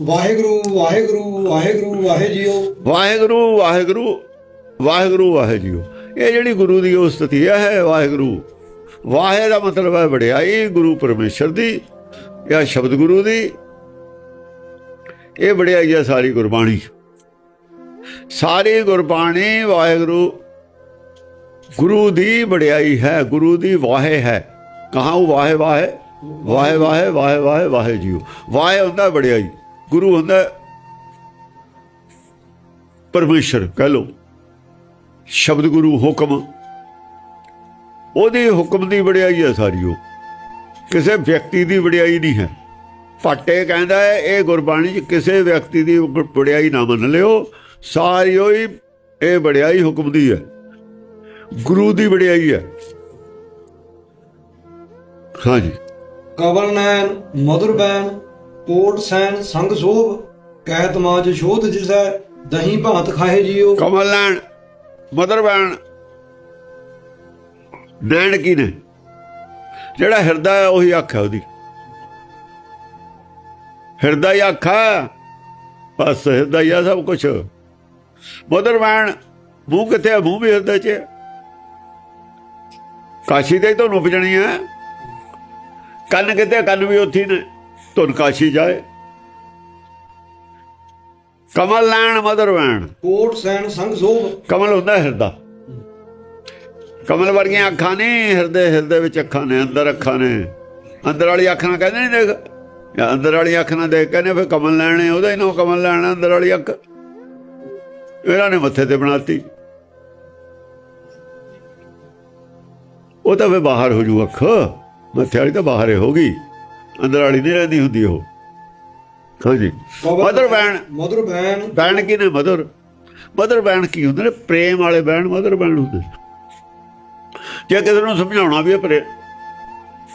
ਵਾਹਿਗੁਰੂ ਵਾਹਿਗੁਰੂ ਵਾਹਿਗੁਰੂ ਵਾਹਿ ਜੀਓ ਵਾਹਿਗੁਰੂ ਵਾਹਿਗੁਰੂ ਵਾਹਿਗੁਰੂ। ਵਾਹਿ ਜੀਓ ਇਹ ਜਿਹੜੀ ਗੁਰੂ ਦੀ ਉਹ ਸਥਿਤੀ ਹੈ ਵਾਹਿਗੁਰੂ। ਵਾਹਿ ਦਾ ਮਤਲਬ ਹੈ ਵਡਿਆਈ, ਗੁਰੂ ਪਰਮੇਸ਼ਰ ਦੀ ਜਾਂ ਸ਼ਬਦ ਗੁਰੂ ਦੀ। ਇਹ ਵਡਿਆਈ ਹੈ ਸਾਰੀ ਗੁਰਬਾਣੀ। ਸਾਰੀ ਗੁਰਬਾਣੀ ਵਾਹਿਗੁਰੂ, ਗੁਰੂ ਦੀ ਵਡਿਆਈ ਹੈ, ਗੁਰੂ ਦੀ ਵਾਹਿ ਹੈ। ਕਹਾਂ ਉਹ ਵਾਹਿ ਵਾਹਿ ਵਾਹਿ ਵਾਹਿ ਵਾਹਿ ਵਾਹਿ ਵਾਹਿ ਜੀਓ ਵਾਹਿ ਹੁੰਦਾ ਵਡਿਆਈ। ਗੁਰੂ ਹੁੰਦਾ ਪਰਮੇਸ਼ਰ ਕਹ ਲੋ ਸ਼ਬਦ ਗੁਰੂ ਹੁਕਮ। ਉਹਦੇ ਹੁਕਮ ਦੀ ਵਡਿਆਈ ਹੈ ਸਾਰੀ ਉਹ। ਕਿਸੇ ਵਿਅਕਤੀ ਦੀ ਵਡਿਆਈ ਨਹੀਂ ਹੈ। ਭਾਟੇ ਕਹਿੰਦਾ ਹੈ, ਇਹ ਗੁਰਬਾਣੀ 'ਚ ਕਿਸੇ ਵਿਅਕਤੀ ਦੀ ਵਡਿਆਈ ਨਾ ਮੰਨ ਲਿਓ। ਸਾਰੀ ਉਹੀ ਇਹ ਵਡਿਆਈ ਹੁਕਮ ਦੀ ਹੈ। ਗੁਰੂ ਦੀ ਵਡਿਆਈ ਹੈ। ਹਾਂਜੀ। ਕਵਲ ਨੈਣ ਮధుਰ ਬੈਨ ਕੋਟ ਸੈਨ ਸੰਗ ਸੋਭ ਕਹਿਤ ਮਾਜ ਸ਼ੋਧ ਜਿਸੈ, ਦਹੀਂ ਭਾਂਤ ਖਾਏ ਜੀਓ। ਕਮਲ ਲੈਣ ਮਦਰ ਬੈਣ ਨੈਣ ਕੀ ਨੇ? ਜਿਹੜਾ ਹਿਰਦਾ ਹੈ ਉਹੀ ਅੱਖ ਹੈ ਉਹਦੀ। ਹਿਰਦਾ ਹੀ ਅੱਖ ਹੈ, ਬਸ ਹਿਰਦਾ ਹੀ ਆ ਸਭ ਕੁਝ ਮਦਰ ਬੈਣ, ਮੂੰਹ ਕਿੱਥੇ ਹੈ? ਮੂੰਹ ਵੀ ਹਿਰਦੇ 'ਚ ਕਾਸ਼ੀ ਦੇ ਤੋਂ ਨੁਪ ਜਣੀ ਹੈ। ਕੰਨ ਕਿਤੇ ਹੈ? ਕੰਨ ਵੀ ਉੱਥੇ ਨੇ। ਧੁਨ ਕਾਸ਼ੀ ਜਾਏ। ਕਮਲ ਲੈਣ ਮਦਰ ਬੈਣ ਕੋਟ ਸੈਨ ਸੰਗ ਸੋਭ। ਕਮਲ ਹੁੰਦਾ ਹਿਰਦਾ। ਕਮਲ ਵਰਗੀਆਂ ਅੱਖਾਂ ਨਹੀਂ ਹਿਰਦੇ ਹਿਰਦੇ ਵਿੱਚ ਅੱਖਾਂ ਨੇ ਅੰਦਰ ਅੱਖਾਂ ਨੇ। ਅੰਦਰ ਵਾਲੀ ਅੱਖ ਨਾਲ ਕਹਿੰਦੇ ਨਹੀਂ ਦੇਖ। ਅੰਦਰ ਵਾਲੀ ਅੱਖ ਨਾਲ ਦੇਖ ਕਹਿੰਦੇ ਫਿਰ ਕਮਲ ਲੈਣੇ ਉਹਦਾ ਹੀ ਨਾਮ ਕਮਲ ਲੈਣਾ ਅੰਦਰ ਵਾਲੀ ਅੱਖ। ਇਹਨਾਂ ਨੇ ਮੱਥੇ ਤੇ ਬਣਾਤੀ। ਉਹ ਤਾਂ ਫਿਰ ਬਾਹਰ ਹੋ ਜੂ ਅੱਖ। ਮੱਥੇ ਵਾਲੀ ਤਾਂ ਬਾਹਰ ਹੀ ਹੋਗੀ ਅੰਦਰ ਵਾਲੀ ਨਹੀਂ ਰਹਿੰਦੀ ਹੁੰਦੀ ਉਹ। ਹਾਂਜੀ। ਮਦਰ ਬੈਣ ਮధుਰ ਬੈਨ ਬੈਣ ਕੀ ਨੇ ਮਦਰ। ਮਦਰ ਬੈਣ ਕੀ ਹੁੰਦੇ ਨੇ? ਪ੍ਰੇਮ ਵਾਲੇ ਬੈਣ ਮਦਰ ਬੈਣ ਹੁੰਦੇ। ਜੇ ਕਿਸੇ ਨੂੰ ਸਮਝਾਉਣਾ ਵੀ ਹੈ ਪ੍ਰੇਮ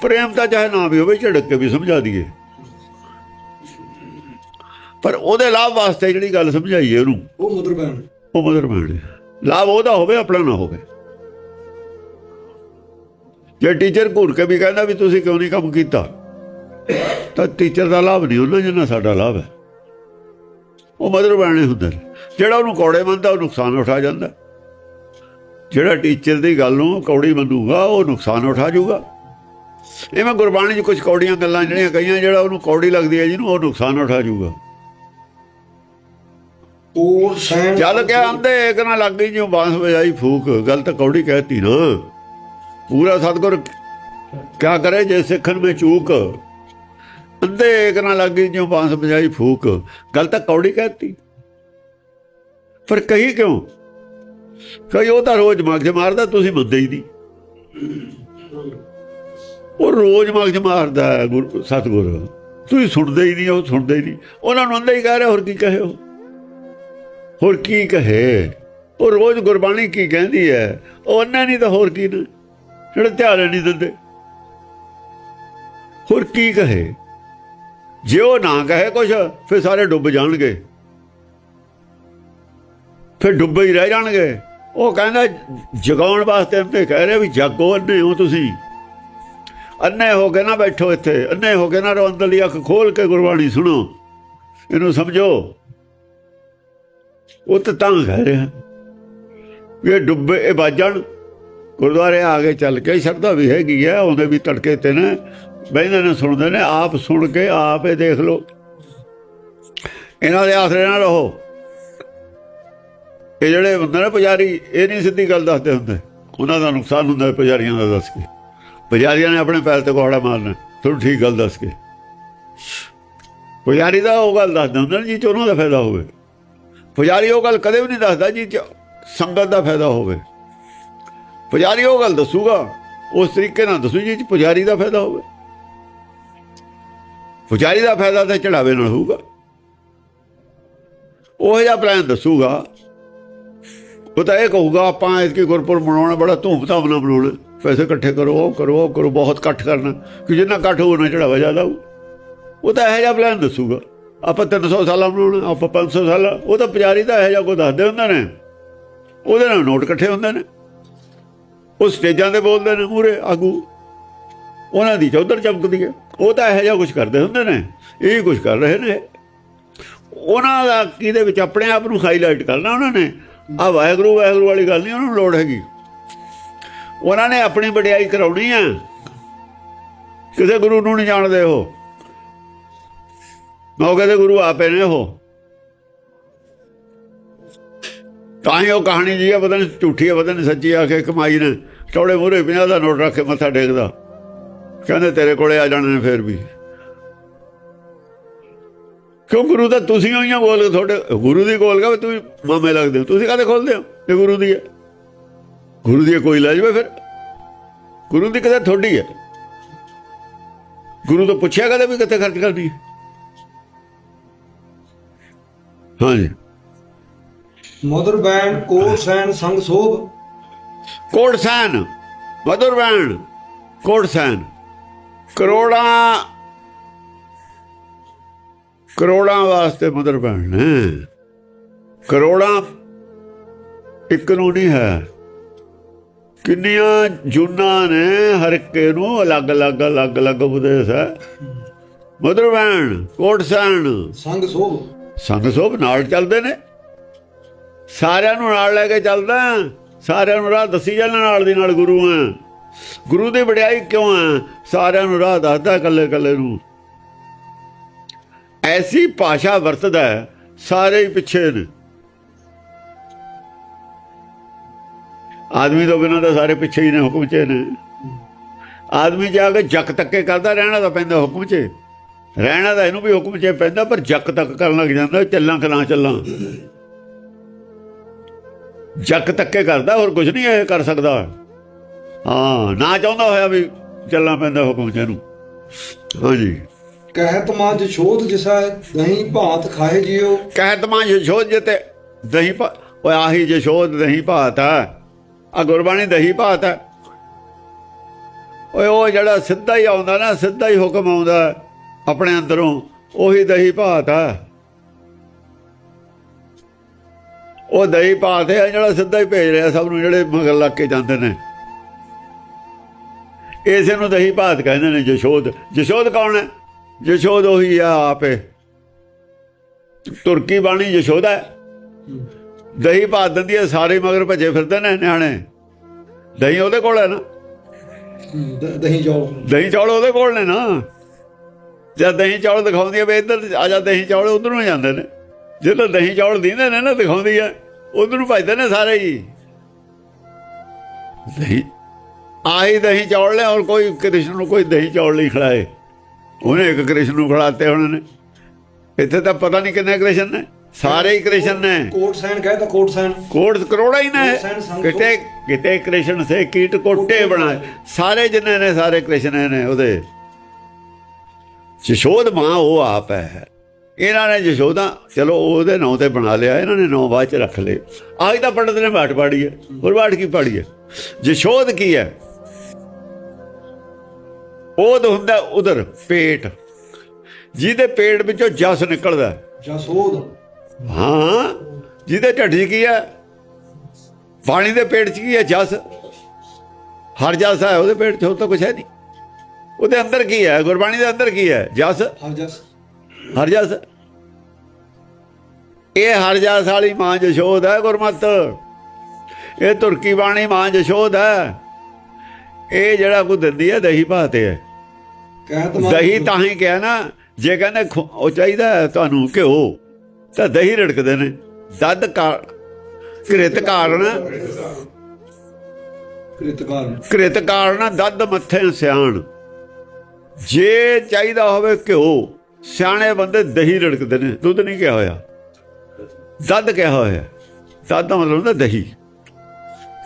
ਪ੍ਰੇਮ ਤਾਂ ਚਾਹੇ ਨਾ ਵੀ ਹੋਵੇ ਝੜਕ ਕੇ ਵੀ ਸਮਝਾ ਦਈਏ। ਪਰ ਉਹਦੇ ਲਾਭ ਵਾਸਤੇ ਜਿਹੜੀ ਗੱਲ ਸਮਝਾਈਏ ਉਹਨੂੰ। ਉਹ ਮధుਰ ਬੈਨ ਉਹ ਮਦਰ ਬੈਣ। ਲਾਭ ਉਹਦਾ ਹੋਵੇ ਆਪਣਾ ਨਾ ਹੋਵੇ। ਜੇ ਟੀਚਰ ਘੂਰ ਕੇ ਵੀ ਕਹਿੰਦਾ ਵੀ ਤੁਸੀਂ ਕਿਉਂ ਨਹੀਂ ਕੰਮ ਕੀਤਾ? ਤਾਂ ਟੀਚਰ ਦਾ ਲਾਭ ਨਹੀਂ ਉਹਨਾਂ ਜਿੰਨਾ ਸਾਡਾ ਲਾਭ ਹੈ। ਉਹ ਮਦਰ ਬੈਣੇ ਹੁੰਦੇ ਨੇ। ਜਿਹੜਾ ਉਹਨੂੰ ਕੌੜੇ ਮੰਨਦਾ ਉਹ ਨੁਕਸਾਨ ਉਠਾ ਜਾਂਦਾ। ਜਿਹੜਾ ਟੀਚਰ ਦੀ ਗੱਲ ਨੂੰ ਕੌੜੀ ਮੰਨੂਗਾ ਉਹ ਨੁਕਸਾਨ ਉਠਾ ਜਾਊਗਾ। ਐਵੇਂ ਗੁਰਬਾਣੀ 'ਚ ਕੁਝ ਕੌੜੀਆਂ ਗੱਲਾਂ ਜਿਹੜੀਆਂ ਕਹੀਆਂ ਜਿਹੜਾ ਉਹਨੂੰ ਕੌੜੀ ਲੱਗਦੀ ਹੈ ਜਿਹਨੂੰ ਉਹ ਨੁਕਸਾਨ ਉਠਾ ਜਾਊਗਾ। ਕੋਟ ਸੈਨ ਚੱਲ ਕੇ ਆਂਦੇ ਇੱਕ ਨਾ ਲੱਗ ਗਈ ਜਿਉ ਬਾਂਸ ਵਜਾਈ ਫੂਕ। ਗੱਲ ਤਾਂ ਕੌੜੀ ਕਹਿਤੀ ਨਾ। ਪੂਰਾ ਸਤਗੁਰ ਕਿਆ ਕਰੇ ਜੇ ਸਿੱਖਣ ਵਿੱਚ ਚੂਕ ਅੰਦੇ ਇੱਕ ਨਾ ਲੱਗ ਗਈ ਜਿਉ ਬਾਂਸ ਬਜਾਈ ਫੂਕ। ਗੱਲ ਤਾਂ ਕੌੜੀ ਕਹਿਤੀ। ਪਰ ਕਹੀ ਕਿਉਂ? ਕਹੀ ਉਹ ਤਾਂ ਰੋਜ਼ ਮਗਜ ਮਾਰਦਾ, ਤੁਸੀਂ ਮੰਨਦੇ ਹੀ ਨਹੀਂ। ਉਹ ਰੋਜ਼ ਮਗਜ ਮਾਰਦਾ ਹੈ ਸਤਗੁਰ। ਤੁਸੀਂ ਸੁਣਦੇ ਹੀ ਨਹੀਂ, ਉਹ ਸੁਣਦੇ ਹੀ ਨਹੀਂ। ਉਹਨਾਂ ਨੂੰ ਅੰਦਰ ਹੀ ਕਹਿ ਰਿਹਾ, ਹੋਰ ਕੀ ਕਹੇ ਉਹ? ਹੋਰ ਕੀ ਕਹੇ? ਉਹ ਰੋਜ਼ ਗੁਰਬਾਣੀ ਕੀ ਕਹਿੰਦੀ ਹੈ? ਉਹ ਉਹਨਾਂ ਨਹੀਂ ਤਾਂ ਹੋਰ ਕੀ ਨੇ? ਜਿਹੜੇ ਧਿਆਨ ਨਹੀਂ ਦਿੰਦੇ। ਹੋਰ ਕੀ ਕਹੇ? ਜੇ ਉਹ ਨਾ ਕਹੇ ਕੁਛ, ਫਿਰ ਸਾਰੇ ਡੁੱਬ ਜਾਣਗੇ। ਫਿਰ ਡੁੱਬੇ ਹੀ ਰਹਿ ਜਾਣਗੇ। ਉਹ ਕਹਿੰਦਾ, ਜਗਾਉਣ ਵਾਸਤੇ ਤੇ ਕਹਿ ਰਿਹਾ ਵੀ ਜਾਗੋ ਅੰਨੇ ਹੋ ਤੁਸੀਂ। ਅੰਨੇ ਹੋ ਕੇ ਨਾ ਬੈਠੋ ਇੱਥੇ, ਅੰਨੇ ਹੋ ਕੇ ਨਾ ਰੋ, ਅੰਦਰਲੀ ਅੱਖ ਖੋਲ ਕੇ ਗੁਰਬਾਣੀ ਸੁਣੋ। ਇਹਨੂੰ ਸਮਝੋ। ਉਹ ਤਾਂ ਤਾਂ ਕਹਿ ਰਿਹਾ। ਵੀ ਇਹ ਡੁੱਬੇ, ਇਹ ਬਾਜਣ ਗੁਰਦੁਆਰੇ ਆ ਕੇ ਚੱਲ ਕੇ ਸ਼ਰਧਾ ਵੀ ਹੈਗੀ ਹੈ ਉਹਦੇ ਵੀ ਤੜਕੇ ਤੇ ਨਾ। ਬਹਿੰਦੇ ਨੇ ਸੁਣਦੇ ਨੇ, ਆਪ ਸੁਣ ਕੇ ਆਪ ਇਹ ਦੇਖ ਲਓ। ਇਹਨਾਂ ਦੇ ਆਸਰੇ ਨਾਲ ਰਹੋ। ਇਹ ਜਿਹੜੇ ਹੁੰਦੇ ਨੇ ਪੁਜਾਰੀ, ਇਹ ਨਹੀਂ ਸਿੱਧੀ ਗੱਲ ਦੱਸਦੇ ਹੁੰਦੇ। ਉਹਨਾਂ ਦਾ ਨੁਕਸਾਨ ਹੁੰਦਾ ਪੁਜਾਰੀਆਂ ਦਾ ਦੱਸ ਕੇ। ਪੁਜਾਰੀਆਂ ਨੇ ਆਪਣੇ ਪੈਰ ਤੇ ਕੋੜਾ ਮਾਰਨਾ ਤੁਹਾਨੂੰ ਠੀਕ ਗੱਲ ਦੱਸ ਕੇ। ਪੁਜਾਰੀ ਦਾ ਉਹ ਗੱਲ ਦੱਸਦੇ ਹੁੰਦੇ ਨੇ, ਜੀ ਚ ਉਹਨਾਂ ਦਾ ਫਾਇਦਾ ਹੋਵੇ। ਪੁਜਾਰੀ ਉਹ ਗੱਲ ਕਦੇ ਵੀ ਨਹੀਂ ਦੱਸਦਾ ਜੀ, ਚ ਸੰਗਤ ਦਾ ਫਾਇਦਾ ਹੋਵੇ। ਪੁਜਾਰੀ ਉਹ ਗੱਲ ਦੱਸੂਗਾ, ਉਸ ਤਰੀਕੇ ਨਾਲ ਦੱਸੂ ਜੀ ਚ ਪੁਜਾਰੀ ਦਾ ਫਾਇਦਾ ਹੋਵੇ। ਪੁਜਾਰੀ ਦਾ ਫਾਇਦਾ ਤਾਂ ਚੜਾਵੇ ਨਾਲ ਹੋਊਗਾ। ਉਹ ਜਿਹਾ ਪਲਾਨ ਦੱਸੂਗਾ। ਉਹ ਤਾਂ ਇਹ ਕਹੂਗਾ, ਆਪਾਂ ਇਸ ਕੀ ਗੁਰਪੁਰ ਬਣਾਉਣਾ ਬੜਾ ਧੂਮ ਧਾਮ ਨਾਲ ਬਣਾਉਣਾ ਪੈਸੇ ਇਕੱਠੇ ਕਰੋ, ਉਹ ਕਰੋ ਉਹ ਕਰੋ, ਬਹੁਤ ਇਕੱਠ ਕਰਨਾ। ਕਿ ਜਿੰਨਾ ਇਕੱਠ ਹੋਊ ਚੜਾਵਾ ਜ਼ਿਆਦਾ ਹੋਊ। ਉਹ ਤਾਂ ਇਹੋ ਜਿਹਾ ਪਲਾਨ ਦੱਸੂਗਾ। ਆਪਾਂ 300 ਸਾਲਾਂ ਬਣਾਉਣਾ ਆਪਾਂ 500 ਸਾਲਾਂ। ਉਹ ਤਾਂ ਪੁਜਾਰੀ ਦਾ ਇਹੋ ਜਿਹਾ ਕੋ ਦੱਸਦੇ ਹੁੰਦੇ ਨੇ। ਉਹਦੇ ਨਾਲ ਨੋਟ ਇਕੱਠੇ ਹੁੰਦੇ ਨੇ। ਉਹ ਸਟੇਜਾਂ ਤੇ ਬੋਲਦੇ ਨੇ ਮੂਰੇ ਆਗੂ। ਉਹਨਾਂ ਦੀ ਚੌਧਰ ਚਮਕਦੀ ਹੈ। ਉਹ ਤਾਂ ਇਹੋ ਜਿਹਾ ਕੁਝ ਕਰਦੇ ਹੁੰਦੇ ਨੇ। ਇਹ ਕੁਝ ਕਰ ਰਹੇ ਨੇ। ਉਹਨਾਂ ਦਾ ਕਿਹਦੇ ਵਿੱਚ ਆਪਣੇ ਆਪ ਨੂੰ ਹਾਈਲਾਈਟ ਕਰਨਾ ਉਹਨਾਂ ਨੇ? ਆ ਵਾਹਿਗੁਰੂ ਵਾਹਿਗੁਰੂ ਵਾਲੀ ਗੱਲ ਨਹੀਂ, ਉਹਨਾਂ ਨੂੰ ਲੋੜ ਹੈਗੀ। ਉਹਨਾਂ ਨੇ ਆਪਣੀ ਵਡਿਆਈ ਕਰਾਉਣੀ ਆ। ਕਿਸੇ ਗੁਰੂ ਨੂੰ ਨਹੀਂ ਜਾਣਦੇ ਉਹ। ਮੌਕੇ ਦੇ ਗੁਰੂ ਆਪੇ ਨੇ ਉਹ। ਤਾਂ ਹੀ ਉਹ ਕਹਾਣੀ ਜੀ ਆ, ਪਤਾ ਨਹੀਂ ਝੂਠੀ ਆ, ਪਤਾ ਨਹੀਂ ਸੱਚੀ ਆ ਕੇ ਕਮਾਈ ਨੇ। ਚੌੜੇ ਮੂਹਰੇ 50 ਦਾ ਨੋਟ ਰੱਖ ਕੇ ਮੱਥਾ ਟੇਕਦਾ। ਕਹਿੰਦੇ ਤੇਰੇ ਕੋਲੇ ਆ ਜਾਣੇ ਨੇ ਫੇਰ ਵੀ। ਕਿਉਂ ਗੁਰੂ ਤਾਂ ਤੁਸੀਂ ਹੋਈਆਂ ਬੋਲ ਤੁਹਾਡੇ ਗੁਰੂ ਦੀ ਕੋਲ ਕਾ ਤੁਸੀਂ ਮਾਮੇ ਲੱਗਦੇ ਹੋ। ਤੁਸੀਂ ਕਾਹਦੇ ਖੋਲਦੇ ਹੋ ਇਹ ਗੁਰੂ ਦੀ ਹੈ? ਗੁਰੂ ਦੀ ਕੋਈ ਲੈ ਜਾਵੇ ਫਿਰ। ਗੁਰੂ ਦੀ ਕਦੇ ਤੁਹਾਡੀ ਹੈ। ਗੁਰੂ ਤੋਂ ਪੁੱਛਿਆ ਕਦੇ ਵੀ ਕਿੱਥੇ ਖਰਚ ਕਰਨੀ ਹੈ? ਹਾਂਜੀ। ਮਦਰ ਬੈਣ ਕੋਟ ਸੈਨ ਸੰਗ ਸੋਭ ਕੋਟ ਸੈਨ ਮਧੁਰ ਬੈਣ ਕੋਟ ਸੈਨ ਕਰੋੜਾਂ ਕਰੋੜਾਂ ਵਾਸਤੇ ਮਧੁਰ ਬੈਣ ਨੇ। ਕਰੋੜਾਂ ਇੱਕ ਨੂੰ ਨਹੀਂ ਹੈ। ਕਿੰਨੀਆਂ ਜੁਨਾ ਨੇ ਹਰ ਇੱਕ ਨੂੰ ਅਲੱਗ ਅਲੱਗ ਅਲੱਗ ਅਲੱਗ ਉਪਦੇਸ਼ ਹੈ। ਮਧੁਰ ਬੈਣ ਕੋਟ ਸੈਨ ਸੰਗ ਸੋਭ। ਸੰਗ ਸੋਭ ਨਾਲ ਚੱਲਦੇ ਨੇ। ਸਾਰਿਆਂ ਨੂੰ ਨਾਲ ਲੈ ਕੇ ਚੱਲਦਾ। ਸਾਰਿਆਂ ਨੂੰ ਰਾਹ ਦੱਸੀ ਜਾਂਦਾ ਨਾਲ ਦੀ ਨਾਲ ਗੁਰੂ ਆ ਗੁਰੂ ਦੀ ਵਡਿਆਈ ਕਿਉਂ ਆ? ਸਾਰਿਆਂ ਨੂੰ ਰਾਹ ਦੱਸਦਾ ਇਕੱਲੇ ਇਕੱਲੇ ਨੂੰ। ਐਸੀ ਭਾਸ਼ਾ ਵਰਤਦਾ ਸਾਰੇ ਹੀ ਪਿੱਛੇ ਨੇ। ਆਦਮੀ ਤੋਂ ਬਿਨਾਂ ਤਾਂ ਸਾਰੇ ਪਿੱਛੇ ਹੀ ਨੇ, ਹੁਕਮ 'ਚ ਨੇ। ਆਦਮੀ ਜਾ ਕੇ ਜੱਕ ਤੱਕੇ ਕਰਦਾ, ਰਹਿਣਾ ਤਾਂ ਪੈਂਦਾ ਹੁਕਮ 'ਚ। ਰਹਿਣਾ ਤਾਂ ਇਹਨੂੰ ਵੀ ਹੁਕਮ 'ਚ ਪੈਂਦਾ, ਪਰ ਜੱਕ ਤੱਕ ਕਰਨ ਲੱਗ ਜਾਂਦਾ ਚੱਲਾਂ ਕਿ ਨਾ ਚੱਲਾਂ। ਜੱਕ ਤੱਕੇ ਕਰਦਾ, ਹੋਰ ਕੁਝ ਨਹੀਂ ਇਹ ਕਰ ਸਕਦਾ। ਹਾਂ ਨਾ ਚਾਹੁੰਦਾ ਹੋਇਆ ਵੀ ਚੱਲਣਾ ਪੈਂਦਾ ਹੁਕਮ 'ਚ ਇਹਨੂੰ ਹਾਂਜੀ ਕਹਿਤ ਮਾਂ ਜਸ਼ੋਧ ਜਿਸੈ ਦਹੀਂ ਭਾਤ ਖਾਏ ਜਿਓ। ਕਹਿਤ ਮਾਂ ਯਸ਼ੋਦ ਜਤੇ ਦਹੀਂ ਪਾ ਓਏ ਆਹੀ ਯਸ਼ੋਦ ਦਹੀਂ ਭਾਤ ਆ ਆ ਗੁਰਬਾਣੀ ਦਹੀਂ ਭਾਤ ਆ ਓਏ ਉਹ ਜਿਹੜਾ ਸਿੱਧਾ ਹੀ ਆਉਂਦਾ ਨਾ ਸਿੱਧਾ ਹੀ ਹੁਕਮ ਆਉਂਦਾ ਆਪਣੇ ਅੰਦਰੋਂ ਉਹੀ ਦਹੀਂ ਭਾਤ ਆ ਉਹ ਦਹੀਂ ਭਾਤ ਹੈ ਜਿਹੜਾ ਸਿੱਧਾ ਹੀ ਭੇਜ ਰਿਹਾ ਸਭ ਨੂੰ ਜਿਹੜੇ ਮਗਰ ਲੱਗ ਕੇ ਜਾਂਦੇ ਨੇ। ਇਸੇ ਨੂੰ ਦਹੀਂ ਭਾਤ ਕਹਿੰਦੇ ਨੇ ਯਸ਼ੋਦ ਯਸ਼ੋਦ ਕੌਣ ਹੈ? ਯਸ਼ੋਦ ਉਹੀ ਆ ਆਪੇ। ਤੁਰਕੀ ਬਾਣੀ ਯਸ਼ੋਦਾ ਹੈ। ਦਹੀਂ ਭਾਤ ਦਿੰਦੀ ਹੈ ਸਾਰੇ ਮਗਰ ਭੱਜੇ ਫਿਰਦੇ ਨੇ ਨਿਆਣੇ। ਦਹੀਂ ਉਹਦੇ ਕੋਲ ਹੈ ਨਾ? ਦਹੀਂ ਜਾਓ ਦਹੀਂ ਚੌਲ ਉਹਦੇ ਕੋਲ ਨੇ ਨਾ। ਜਦ ਦਹੀਂ ਚੌਲ ਦਿਖਾਉਂਦੀ ਹੈ ਵੀ ਇੱਧਰ ਆ ਜਾ ਦਹੀਂ ਚੌਲ ਉਧਰ ਨੂੰ ਜਾਂਦੇ ਨੇ। ਜਦੋਂ ਦਹੀਂ ਚੌਲ ਦਿੰਦੇ ਨੇ ਨਾ ਦਿਖਾਉਂਦੀ ਹੈ ਉਧਰ ਨੂੰ ਭੱਜਦੇ ਨੇ ਸਾਰੇ ਹੀ। ਦਹੀਂ ਆਹੀ ਦਹੀਂ ਚੌਲ ਨੇ ਔਰ ਕੋਈ ਕ੍ਰਿਸ਼ਨ ਨੂੰ ਕੋਈ ਦਹੀਂ ਚੌਲ ਨਹੀਂ ਖਿਲਾਏ। ਉਹਨੇ ਇੱਕ ਕ੍ਰਿਸ਼ਨ ਨੂੰ ਖਿਲਾਤੇ ਉਹਨਾਂ ਨੇ। ਇੱਥੇ ਤਾਂ ਪਤਾ ਨਹੀਂ ਕਿੰਨੇ ਕ੍ਰਿਸ਼ਨ ਨੇ ਸਾਰੇ ਹੀ ਕ੍ਰਿਸ਼ਨ ਨੇ। ਕੋਟ ਸੈਨ ਕਹੇ ਤਾਂ ਕੋਟ ਸੈਨ। ਕੋਟ ਕਰੋੜਾ ਹੀ ਨੇ। ਕਿਤੇ ਕਿਤੇ ਕ੍ਰਿਸ਼ਨ ਸੇ ਕੀਟ ਕੋਟੇ ਬਣਾਏ। ਸਾਰੇ ਜਿੰਨੇ ਨੇ ਸਾਰੇ ਕ੍ਰਿਸ਼ਨ ਨੇ ਉਹਦੇ। ਯਸ਼ੋਦ ਮਾਂ ਉਹ ਆਪ ਹੈ। ਇਹਨਾਂ ਨੇ ਯਸ਼ੋਦਾ ਚਲੋ ਉਹਦੇ ਨਾਂ ਤੇ ਬਣਾ ਲਿਆ ਇਹਨਾਂ ਨੇ ਨਾਂ ਬਾਅਦ ਚ ਰੱਖ ਲਏ। ਆਜ ਤਾਂ ਪੰਡਤ ਨੇ ਬਾਟ ਪਾੜੀ ਹੈ। ਹੋਰ ਬਾਟ ਕੀ ਪਾੜੀ ਹੈ? ਯਸ਼ੋਦ ਕੀ ਹੈ? ਉਹ ਤਾਂ ਹੁੰਦਾ ਉਧਰ ਪੇਟ। ਜਿਹਦੇ ਪੇਟ ਵਿੱਚੋਂ ਜਸ ਨਿਕਲਦਾ। ਹੈ। ਜਸੋਧ ਹਾਂ ਜਿਹਦੇ ਢੱਡ 'ਚ ਕੀ ਹੈ ਪਾਣੀ ਦੇ ਪੇਟ 'ਚ ਕੀ ਹੈ ਜਸ? ਹਰ ਜਸ ਹੈ ਉਹਦੇ ਪੇਟ 'ਚ ਹੋਰ ਤਾਂ ਕੁਝ ਹੈ ਨਹੀਂ। ਉਹਦੇ ਅੰਦਰ ਕੀ ਹੈ? ਗੁਰਬਾਣੀ ਦੇ ਅੰਦਰ ਕੀ ਹੈ? ਜਸ? ਹਰ ਜਸ। ਹਰ ਜਸ? ਇਹ ਹਰ ਜਸ ਵਾਲੀ ਮਾਂ ਜਸ਼ੋਦ ਹੈ ਗੁਰਮਤ। ਇਹ ਤੁਰਕੀ ਬਾਣੀ ਮਾਂ ਜਸ਼ੋਦ ਹੈ। ਇਹ ਜਿਹੜਾ ਕੋ ਦਿੰਦੀ ਹੈ ਦਹੀਂ ਭਾਤੇ ਹੈ। ਦਹੀਂ ਤਾਂ ਹੀ ਕਿਹਾ ਨਾ ਜੇ ਕਹਿੰਦੇ ਉਹ ਚਾਹੀਦਾ ਤੁਹਾਨੂੰ ਘਿਓ ਤਾਂ ਦਹੀਂ ਰੜਕਦੇ ਨੇ। ਦੱਦ ਕਾ ਕ੍ਰਿਤ ਕਾਰਨ। ਕ੍ਰਿਤਕਾਰ ਕ੍ਰਿਤ ਕਾਰਨ ਦੱਦ ਮੱਥੇ ਸਿਆਣ। ਜੇ ਚਾਹੀਦਾ ਹੋਵੇ ਘਿਓ ਸਿਆਣੇ ਬੰਦੇ ਦਹੀਂ ਰੜਕਦੇ ਨੇ। ਦੁੱਧ ਨਹੀਂ ਕਿਹਾ ਹੋਇਆ। ਦੱਦ ਕਿਹਾ ਹੋਇਆ। ਦੱਦ ਦਾ ਮਤਲਬ ਹੁੰਦਾ ਦਹੀਂ।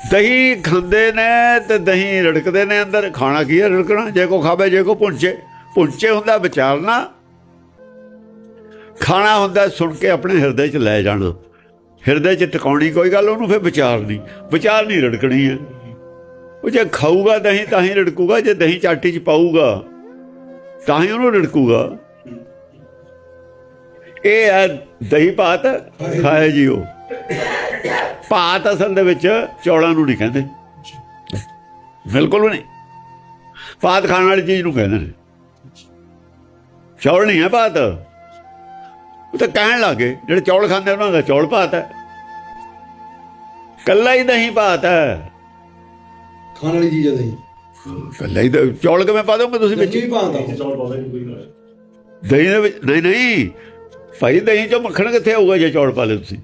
ਦਹੀਂ ਖਾਂਦੇ ਨੇ ਤੇ ਦਹੀਂ ਰੜਕਦੇ ਨੇ ਅੰਦਰ। ਖਾਣਾ ਕੀ ਹੈ ਰੜਕਣਾ? ਜੇ ਕੋ ਖਾਵੇ, ਜੇ ਕੋ ਪੁੰਚੇ ਪੁੰਚੇ ਹੁੰਦਾ ਵਿਚਾਰਨਾ। ਖਾਣਾ ਹੁੰਦਾ ਸੁਣ ਕੇ ਆਪਣੇ ਹਿਰਦੇ 'ਚ ਲੈ ਜਾਣਾ। ਹਿਰਦੇ 'ਚ ਟਿਕਾਉਣੀ ਕੋਈ ਗੱਲ, ਉਹਨੂੰ ਫਿਰ ਵਿਚਾਰਨੀ। ਵਿਚਾਰ ਨਹੀਂ ਰੜਕਣੀ ਹੈ। ਉਹ ਜੇ ਖਾਊਗਾ ਦਹੀਂ, ਤਾਂ ਹੀ ਰੜਕੂਗਾ। ਜੇ ਦਹੀਂ ਚਾਟੀ 'ਚ ਪਾਊਗਾ, ਤਾਂ ਹੀ ਉਹਨੂੰ ਰੜਕੂਗਾ। ਇਹ ਹੈ ਦਹੀਂ ਭਾਤ ਖਾਏ ਜੀਓ। ਭਾਤ ਅਸਲ ਦੇ ਵਿੱਚ ਚੌਲਾਂ ਨੂੰ ਨਹੀਂ ਕਹਿੰਦੇ। ਬਿਲਕੁਲ ਵੀ ਨਹੀਂ। ਭਾਤ ਖਾਣ ਵਾਲੀ ਚੀਜ਼ ਨੂੰ ਕਹਿੰਦੇ ਨੇ। ਚੌਲ ਨਹੀਂ ਹੈ ਭਾਤ ਉਹ ਤਾਂ ਕਹਿਣ ਲੱਗੇ ਜਿਹੜੇ ਚੌਲ ਖਾਂਦੇ ਉਹਨਾਂ ਦਾ ਚੌਲ ਭਾਤ ਹੈ। ਕੱਲਾ ਹੀ ਨਹੀਂ ਭਾਤ ਹੈ। ਖਾਣ ਵਾਲੀ ਚੀਜ਼ ਹੈ ਦਹੀਂ। ਕੱਲਾ ਹੀ ਤਾਂ- ਚੌਲ ਕਿਵੇਂ ਪਾ ਦੋਗੇ ਤੁਸੀਂ ਵਿੱਚ? ਦਹੀਂ ਵੀ ਭਾਂਦਾ ਦਹੀਂ ਦੇ ਵਿੱਚ ਨਹੀਂ ਨਹੀਂ। ਭਾਈ ਦਹੀਂ ਚੋਂ ਮੱਖਣ ਕਿੱਥੇ ਆਊਗਾ ਜੇ ਚੌਲ ਪਾ ਲਏ ਤੁਸੀਂ?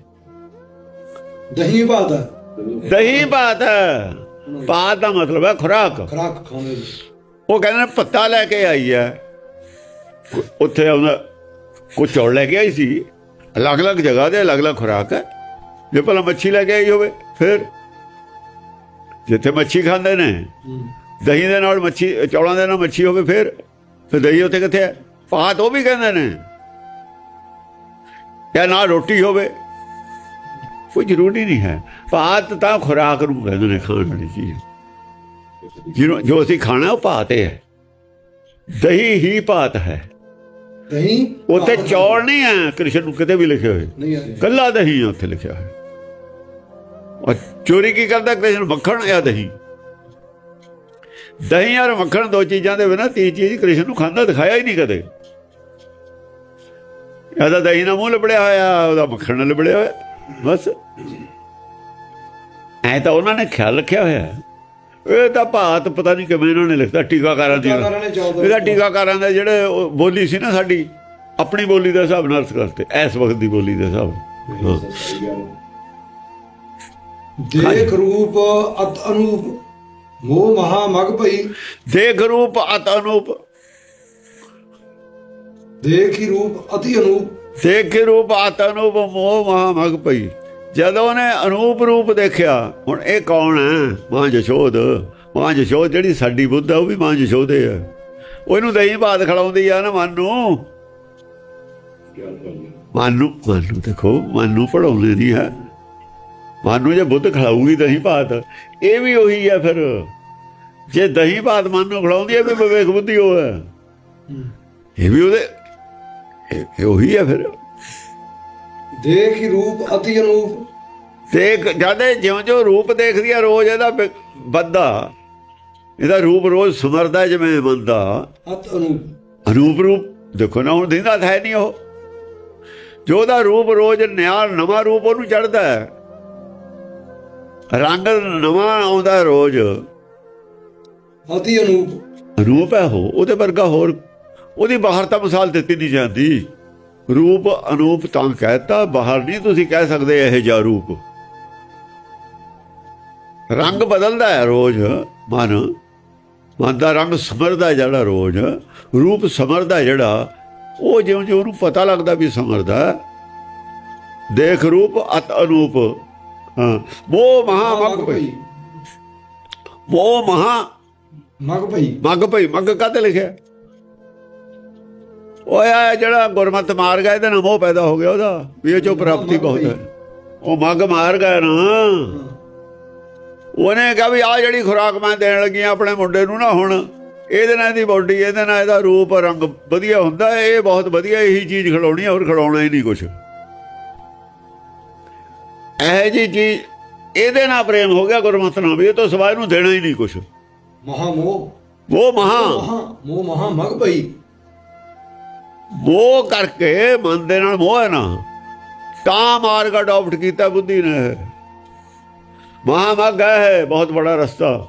ਦਹੀਂ ਭਾਂਦਾ ਦਹੀਂ ਭਾਤ ਹੈ ਦਾ ਮਤਲਬ ਹੈ ਖੁਰਾਕ। ਖਰਾਕ ਜੀ ਉਹ ਕਹਿੰਦੇ ਨੇ ਪੱਤਾ ਲੈ ਕੇ ਆਈ ਹੈ। ਉੱਥੇ ਉਹਨਾਂ ਕੋਈ ਚੌਲ ਲੈ ਕੇ ਆਈ ਸੀ। ਅਲੱਗ-ਅਲੱਗ ਜਗ੍ਹਾ ਦੇ ਅਲੱਗ-ਅਲੱਗ ਖੁਰਾਕ ਹੈ। ਜੇ ਭਲਾ ਮੱਛੀ ਲੈ ਕੇ ਆਈ ਹੋਵੇ ਫਿਰ ਜਿੱਥੇ ਮੱਛੀ ਖਾਂਦੇ ਨੇ। ਦਹੀਂ ਦੇ ਨਾਲ ਮੱਛੀ ਚੌਲਾਂ ਦੇ ਨਾਲ ਮੱਛੀ ਹੋਵੇ ਫਿਰ ਫਿਰ ਦਹੀਂ ਉੱਥੇ ਕਿੱਥੇ ਹੈ? ਭਾਤ ਉਹ ਵੀ ਕਹਿੰਦੇ ਨੇ। ਜਾਂ ਨਾਲ ਰੋਟੀ ਹੋਵੇ ਕੋਈ ਜ਼ਰੂਰੀ ਨਹੀਂ ਹੈ। ਭਾਤ ਤਾਂ ਖੁਰਾਕ ਨੂੰ ਕਹਿੰਦੇ ਨੇ ਖਾਣ ਵਾਲੀ ਚੀਜ਼। ਜਿਹਨੂੰ ਜੋ ਅਸੀਂ ਖਾਣਾ ਉਹ ਭਾਤ ਹੈ ਦਹੀਂ ਹੀ ਭਾਤ ਹੈ। ਦਹੀਂ ਉੱਥੇ ਚੌਲ ਨਹੀਂ ਹੈ ਕ੍ਰਿਸ਼ਨ ਨੂੰ ਕਿਤੇ ਵੀ ਲਿਖੇ ਹੋਏ। ਨਹੀਂ ਹੈ। ਕੱਲਾ ਦਹੀਂ ਹੈ ਉੱਥੇ ਲਿਖਿਆ ਹੋਇਆ। ਔਰ ਚੋਰੀ ਕੀ ਕਰਦਾ ਕ੍ਰਿਸ਼ਨ? ਮੱਖਣ ਜਾਂ ਦਹੀਂ। ਦਹੀਂ ਔਰ ਮੱਖਣ ਦੋ ਚੀਜ਼ਾਂ ਦੇ ਬਿਨਾਂ ਤੀਜੀ ਚੀਜ਼ ਕ੍ਰਿਸ਼ਨ ਨੂੰ ਖਾਂਦਾ ਦਿਖਾਇਆ ਹੀ ਨਹੀਂ ਕਦੇ। ਇਹਦਾ ਦਹੀਂ ਨਾਲ ਮੂੰਹ ਲਿਬੜਿਆ ਹੋਇਆ ਉਹਦਾ ਮੱਖਣ ਨਾਲ ਲਿਬੜਿਆ ਹੋਇਆ। ਬਸ। ਐ ਤਾਂ ਉਹਨਾਂ ਨੇ ਖਿਆਲ ਰੱਖਿਆ ਹੋਇਆ। ਇਹ ਤਾਂ ਭਾਤ ਪਤਾ ਨਹੀਂ ਕਿਵੇਂ ਇਹਨਾਂ ਨੇ ਲਿਖਤਾ ਟੀਕਾਕਾਰਾਂ ਦੀ। ਇਹਦਾ ਟੀਕਾਕਾਰਾਂ ਦਾ ਜਿਹੜੇ ਬੋਲੀ ਸੀ ਨਾ ਸਾਡੀ ਆਪਣੀ ਬੋਲੀ ਦੇ ਹਿਸਾਬ ਨਾਲ ਅਰਥ ਕਰਤੇ ਇਸ ਵਕਤ ਦੀ ਬੋਲੀ ਦੇ ਹਿਸਾਬ। ਦੇਖ ਰੂਪ ਅਤ ਅਨੂਪ ਮੋਹ ਮਹਾ ਮਗ ਭਈ। ਦੇਖ ਰੂਪ ਅਤ ਅਨੂਪ। ਦੇਖ ਹੀ ਰੂਪ ਅਤੀ ਅਨੂਪ। ਦੇਖ ਕੇ ਰੂਪ ਅਤ ਅਨੂਪ ਮੋਹ ਮਹਾ ਮਗ ਪਈ। ਜਦੋਂ ਨੇ ਅਨੂਪ ਰੂਪ ਦੇਖਿਆ ਹੁਣ ਇਹ ਕੌਣ ਹੈ? ਮਾਂ ਜਸ਼ੋਦ ਮਾਂ ਜਸ਼ੋਦ ਜਿਹੜੀ ਸਾਡੀ ਬੁੱਧ ਹੈ ਉਹ ਵੀ ਮਾਂ ਜਸ਼ੋਦੇ ਹੈ ਉਹਨੂੰ ਦਹੀਂ ਬਾਤ ਖਲਾਉਂਦੀ ਆ ਨਾ ਮਨ। ਨੂੰ ਮਨ ਨੂੰ ਮਨ ਨੂੰ ਦੇਖੋ ਮਨ ਨੂੰ ਪੜਾਉਂਦੇ ਨਹੀਂ ਹੈ। ਮਨ ਨੂੰ ਜੇ ਬੁੱਧ ਖਲਾਊਗੀ ਦਹੀਂ ਭਾਤ ਇਹ ਵੀ ਉਹੀ ਹੈ ਫਿਰ। ਜੇ ਦਹੀਂ ਭਾਤ ਮਨ ਨੂੰ ਖਲਾਉਂਦੀ ਹੈ ਵੀ ਵਿਵੇਕ ਬੁੱਧੀ ਉਹ ਹੈ। ਇਹ ਵੀ ਉਹਦੇ ਇਹ ਉਹੀ ਹੈ ਫਿਰ। ਦੇਖ ਹੀ ਰੂਪ ਅਤੀ ਅਨੂਪ। ਦੇਖ ਜਦੇ ਜਿਉਂ ਜਿਉਂ ਰੂਪ ਦੇਖਦੀ ਆ ਰੋਜ਼ ਇਹਦਾ ਬ- ਵੱਧਦਾ ਇਹਦਾ ਰੂਪ ਰੋਜ਼ ਸਮਰਦਾ ਜਿਵੇਂ ਬੰਦਾ। ਅਤ ਅਨੂਪ। ਅਨੂਪ ਰੂਪ ਦੇਖੋ ਨਾ ਹੁਣ ਦਿੰਦਾ ਹੈ ਨਹੀਂ ਉਹ। ਜੋ ਉਹਦਾ ਰੂਪ ਰੋਜ਼ ਨਿਆ ਨਵਾਂ ਰੂਪ ਉਹਨੂੰ ਚੜਦਾ ਹੈ। ਰੰਗ ਨਵਾਂ ਆਉਂਦਾ ਰੋਜ਼। ਅਤੀ ਅਨੂਪ। ਰੂਪ ਹੈ ਉਹ ਉਹਦੇ ਵਰਗਾ ਹੋਰ ਉਹਦੀ ਬਾਹਰ ਤਾਂ ਮਿਸਾਲ ਦਿੱਤੀ ਨਹੀਂ ਜਾਂਦੀ। ਰੂਪ ਅਨੂਪ ਤਾਂ ਕਹਿਤਾ ਬਾਹਰ ਨਹੀਂ ਤੁਸੀਂ ਕਹਿ ਸਕਦੇ ਇਹ ਜਿਹਾ ਰੂਪ। ਰੰਗ ਬਦਲਦਾ ਹੈ ਰੋਜ਼ ਮਨ। ਮਨ ਦਾ ਰੰਗ ਸਮਰਦਾ ਜਿਹੜਾ ਰੋਜ਼ ਰੂਪ ਸਮਰਦਾ ਜਿਹੜਾ ਉਹ ਜਿਉਂ ਜਿਉਂ ਉਹਨੂੰ ਪਤਾ ਲੱਗਦਾ ਵੀ ਸਮਰਦਾ। ਦੇਖ ਰੂਪ ਅਤ ਅਨੂਪ। ਹਾਂ ਮੋਹ ਮਹਾ ਮਗ ਪਈ ਮੋਹ ਮਹਾ ਮਗ ਭਈ। ਮੱਗ ਭਈ ਮੱਗ ਕਾਤੇ ਲਿਖਿਆ? ਓਏ ਆ ਜਿਹੜਾ ਗੁਰਮਤ ਮਾਰ ਗਿਆ ਇਹਦੇ ਨਾਲ ਮੋਹ ਪੈਦਾ ਹੋ ਗਿਆ ਉਹਦਾ। ਵੀ ਇਹ ਚੋਂ ਪ੍ਰਾਪਤੀ ਬਹੁਤ ਹੈ। ਉਹ ਮੱਗ ਮਾਰ ਗਿਆ ਨਾ। ਉਹਨੇ ਕਿਹਾ ਵੀ ਆ ਜਿਹੜੀ ਖੁਰਾਕ ਮੈਂ ਦੇਣ ਲੱਗੀ ਆਪਣੇ ਮੁੰਡੇ ਨੂੰ ਨਾ ਹੁਣ ਇਹਦੇ ਨਾਲ ਇਹਦੀ ਬੋਡੀ ਇਹਦੇ ਨਾਲ ਇਹਦਾ ਰੂਪ ਰੰਗ ਵਧੀਆ ਹੁੰਦਾ ਹੈ, ਇਹ ਬਹੁਤ ਵਧੀਆ ਇਹੀ ਚੀਜ਼ ਖਿਲਾਉਣੀ ਹੈ, ਹੋਰ ਖਿਲਾਉਣਾ ਹੀ ਨਹੀਂ ਕੁਛ। ਇਹ ਜੀ ਚੀਜ਼ ਇਹਦੇ ਨਾਲ ਪ੍ਰੇਮ ਹੋ ਗਿਆ ਗੁਰਮਤ ਨਾਲ ਵੀ ਇਹ ਤੋਂ ਸਿਵਾਏ ਨੂੰ ਦੇਣਾ ਹੀ ਨਹੀਂ ਕੁਛ। ਮਹਾ ਮੋਹ। ਉਹ ਮਹਾ ਮਹਾ ਮੋਹ ਮਹਾ ਮਗ ਭਈ। ਮੋਹ ਕਰਕੇ ਮਨ ਦੇ ਨਾਲ ਮੋਹ ਹੈ ਨਾ। ਤਾਂ ਮਾਰਗ ਅਡਾਪਟ ਕੀਤਾ ਬੁੱਧੀ ਨੇ। ਮਹਾਮਗ ਹੈ ਬਹੁਤ ਬੜਾ ਰਸਤਾ।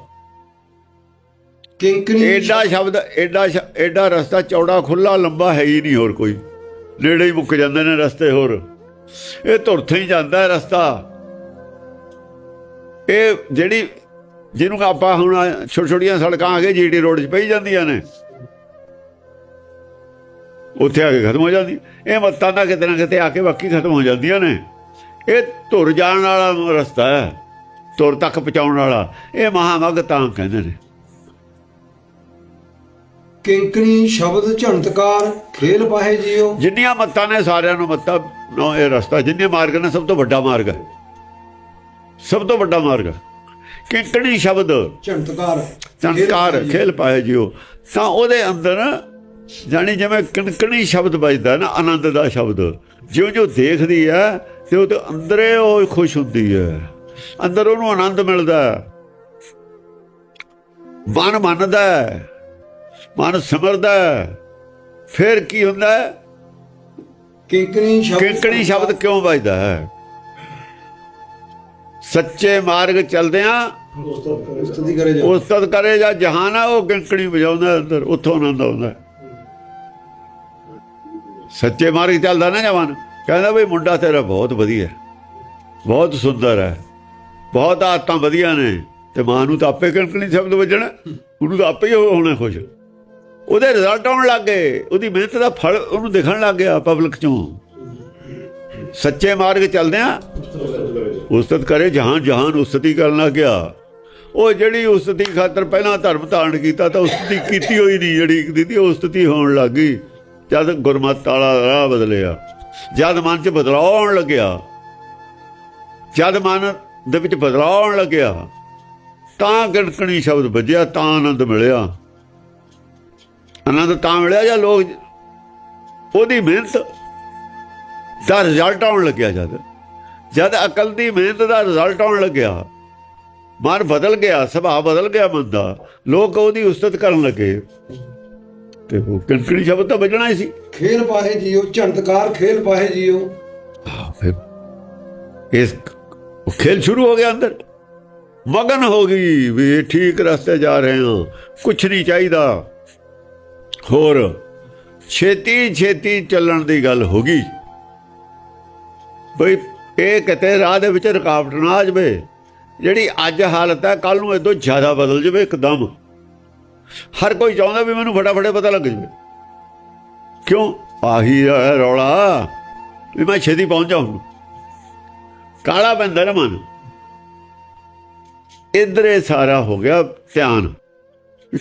ਕਿੰਕਣੀ ਐਡਾ ਸ਼ਬਦ ਐਡਾ ਐਡਾ ਰਸਤਾ ਚੌੜਾ ਖੁੱਲਾ ਲੰਬਾ ਹੈ ਹੀ ਨਹੀਂ ਹੋਰ ਕੋਈ। ਨੇੜੇ ਹੀ ਮੁੱਕ ਜਾਂਦੇ ਨੇ ਰਸਤੇ ਹੋਰ। ਇਹ ਧੁਰਥੇ ਹੀ ਜਾਂਦਾ ਹੈ ਰਸਤਾ। ਇਹ ਜਿਹੜੀ ਜਿਹਨੂੰ ਆਪਾਂ ਹੁਣ ਛੋਟੀਆਂ ਛੋਟੀਆਂ ਸੜਕਾਂ ਆ ਗਏ ਜੀਟੀ ਰੋਡ 'ਚ ਪਈ ਜਾਂਦੀਆਂ ਨੇ ਉੱਥੇ ਆ ਕੇ ਖਤਮ ਹੋ ਜਾਂਦੀ। ਇਹ ਮੱਤਾਂ ਦਾ ਕਿਤੇ ਨਾ ਕਿਤੇ ਆ ਕੇ ਬਾਕੀ ਖਤਮ ਹੋ ਜਾਂਦੀਆਂ ਨੇ। ਇਹ ਧੁਰ ਜਾਣ ਵਾਲਾ ਰਸਤਾ ਹੈ ਧੁਰ ਤੱਕ ਪਹੁੰਚਾਉਣ ਵਾਲਾ। ਇਹ ਮਹਾਮਗ ਤਾਂ ਕਹਿੰਦੇ ਨੇ। ਕਿੰਕਣੀ ਸ਼ਬਦ ਝੰਤਕਾਰ ਖੇਲ ਪਾਹੇ ਜਿਉ ਜਿੰਨੀਆਂ ਮੱਤਾਂ ਨੇ ਸਾਰਿਆਂ ਨੂੰ ਮੱਤਾ ਨੋ ਇਹ ਰਸਤਾ ਜਿੰਨੇ ਮਾਰਗ ਨੇ ਸਭ ਤੋਂ ਵੱਡਾ ਮਾਰਗ ਹੈ। ਸਭ ਤੋਂ ਵੱਡਾ ਮਾਰਗ ਹੈ। ਕਿੰਕਣੀ ਸ਼ਬਦ ਝੰਤਕਾਰ ਚੰਕਾਰ ਖੇਲ ਪਾਏ ਜਿਓ। ਤਾਂ ਉਹਦੇ ਅੰਦਰ ਜਾਣੀ ਜਿਵੇਂ ਕਿਣਕਣੀ ਸ਼ਬਦ ਵੱਜਦਾ ਨਾ ਆਨੰਦ ਦਾ ਸ਼ਬਦ। ਜਿਉਂ ਜਿਉਂ ਦੇਖਦੀ ਹੈ ਤੇ ਉਹਦੇ ਅੰਦਰੇ ਉਹ ਖੁਸ਼ ਹੁੰਦੀ ਹੈ ਅੰਦਰ ਉਹਨੂੰ ਆਨੰਦ ਮਿਲਦਾ ਮਨ ਮੰਨਦਾ ਮਨ ਸਮਰਦਾ ਫਿਰ ਕੀ ਹੁੰਦਾ ਕਿੰਕਣੀ ਸ਼ਬਦ ਕਿੰਕਣੀ ਸ਼ਬਦ ਕਿਉਂ ਵੱਜਦਾ ਹੈ ਸੱਚੇ ਮਾਰਗ ਚਲਦਿਆਂ ਉਸਤਤੀ ਕਰੇ ਜਾ। ਉਸਤਤ ਕਰੇ ਜਾਂ ਜਹਾਨ ਆ ਉਹ ਕਿੰਕਣੀ ਵਜਾਉਂਦਾ ਅੰਦਰ ਉੱਥੋਂ ਆਨੰਦ ਆਉਂਦਾ ਸੱਚੇ ਮਾਰਗ ਚੱਲਦਾ ਨਾ ਜਵਾਨ। ਕਹਿੰਦਾ ਬਈ ਮੁੰਡਾ ਤੇਰਾ ਬਹੁਤ ਵਧੀਆ ਬਹੁਤ ਸੁੰਦਰ ਹੈ। ਬਹੁਤ ਆਦਤਾਂ ਵਧੀਆ ਨੇ। ਤੇ ਮਾਂ ਨੂੰ ਤਾਂ ਆਪੇ ਕਿੰਕਣੀ ਸ਼ਬਦ ਵੱਜਣਾ। ਉਹਨੂੰ ਤਾਂ ਆਪੇ ਹੀ ਹੋਣਾ ਖੁਸ਼। ਉਹਦੇ ਰਿਜ਼ਲਟ ਆਉਣ ਲੱਗ ਗਏ। ਉਹਦੀ ਮਿਹਨਤ ਦਾ ਫਲ ਉਹਨੂੰ ਦਿਖਣ ਲੱਗ ਗਿਆ ਪਬਲਿਕ ਚੋਂ। ਸੱਚੇ ਮਾਰਗ ਚੱਲਦਿਆਂ ਉਸਤਤ ਕਰੇ ਜਹਾਨ ਜਹਾਨ ਉਸਤਤੀ ਕਰਨ ਲੱਗ ਗਿਆ। ਉਹ ਜਿਹੜੀ ਉਸਤਤੀ ਖਾਤਰ ਪਹਿਲਾਂ ਧਰਮ ਧਾਰਨ ਕੀਤਾ ਤਾਂ ਉਸਤਤੀ ਕੀਤੀ ਹੋਈ ਨਹੀਂ। ਜਿਹੜੀ ਦੀਦੀ ਉਸਤਤੀ ਹੋਣ ਲੱਗ ਗਈ। ਜਦ ਗੁਰਮਤ ਵਾਲਾ ਰਾਹ ਬਦਲਿਆ, ਜਦ ਮਨ 'ਚ ਬਦਲਾਅ ਆਉਣ ਲੱਗਿਆ, ਜਦ ਮਨ ਦੇ ਵਿੱਚ ਬਦਲਾਅ ਆਉਣ ਲੱਗਿਆ, ਤਾਂ ਗਣਕਣੀ ਸ਼ਬਦ ਵੱਜਿਆ, ਤਾਂ ਆਨੰਦ ਮਿਲਿਆ। ਆਨੰਦ ਤਾਂ ਮਿਲਿਆ ਜਾਂ ਲੋਕ ਉਹਦੀ ਮਿਹਨਤ ਦਾ ਰਿਜ਼ਲਟ ਆਉਣ ਲੱਗਿਆ ਜਦ। ਜਦ ਅਕਲ ਦੀ ਮਿਹਨਤ ਦਾ ਰਿਜ਼ਲਟ ਆਉਣ ਲੱਗਿਆ, ਮਨ ਬਦਲ ਗਿਆ, ਸੁਭਾਅ ਬਦਲ ਗਿਆ ਮਨ ਦਾ, ਲੋਕ ਉਹਦੀ ਉਸਤਤ ਕਰਨ ਲੱਗੇ। ਤੇ ਉਹ ਕੰਕੜੀ ਸ਼ਬਦ ਤਾਂ ਵੱਜਣਾ ਹੀ ਸੀ। ਖੇਲ ਪਾਹੇ ਜੀਓ ਝੰਡਕਾਰ ਖੇਲ ਪਾਹੇ ਜੀਓ। ਹਾਂ, ਫਿਰ ਇਸ ਉਹ ਖੇਲ ਸ਼ੁਰੂ ਹੋ ਗਿਆ ਅੰਦਰ। ਮਗਨ ਹੋ ਗਈ ਵੀ ਇਹ ਠੀਕ ਰਸਤੇ ਜਾ ਰਹੇ ਹਾਂ ਕੁਝ ਨਹੀਂ ਚਾਹੀਦਾ। ਹੋਰ ਛੇਤੀ ਛੇਤੀ ਚੱਲਣ ਦੀ ਗੱਲ ਹੋ ਗਈ। ਬਈ ਇਹ ਕਿਤੇ ਰਾਹ ਦੇ ਵਿੱਚ ਰੁਕਾਵਟ ਨਾ ਆ ਜਾਵੇ। ਜਿਹੜੀ ਅੱਜ ਹਾਲਤ ਹੈ ਕੱਲ ਨੂੰ ਇਦੋਂ ਜ਼ਿਆਦਾ ਬਦਲ ਜਾਵੇ ਇੱਕਦਮ। ਹਰ ਕੋਈ ਚਾਹੁੰਦਾ ਵੀ ਮੈਨੂੰ ਫਟਾਫਟ ਪਤਾ ਲੱਗ ਜਾਵੇ। ਕਿਉਂ? ਆਹੀ ਰੌਲਾ। ਵੀ ਮੈਂ ਛੇਤੀ ਪਹੁੰਚ ਜਾਉਂ ਕਾਲਾ ਪੈਂਦਾ ਨਾ ਮਨ। ਇਧਰ ਇਹ ਸਾਰਾ ਹੋ ਗਿਆ ਧਿਆਨ।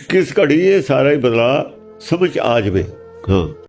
ਕਿਸ ਘੜੀ ਇਹ ਸਾਰਾ ਹੀ ਬਦਲਾ ਸਮਝ ਆ ਜਾਵੇ। ਹਾਂ।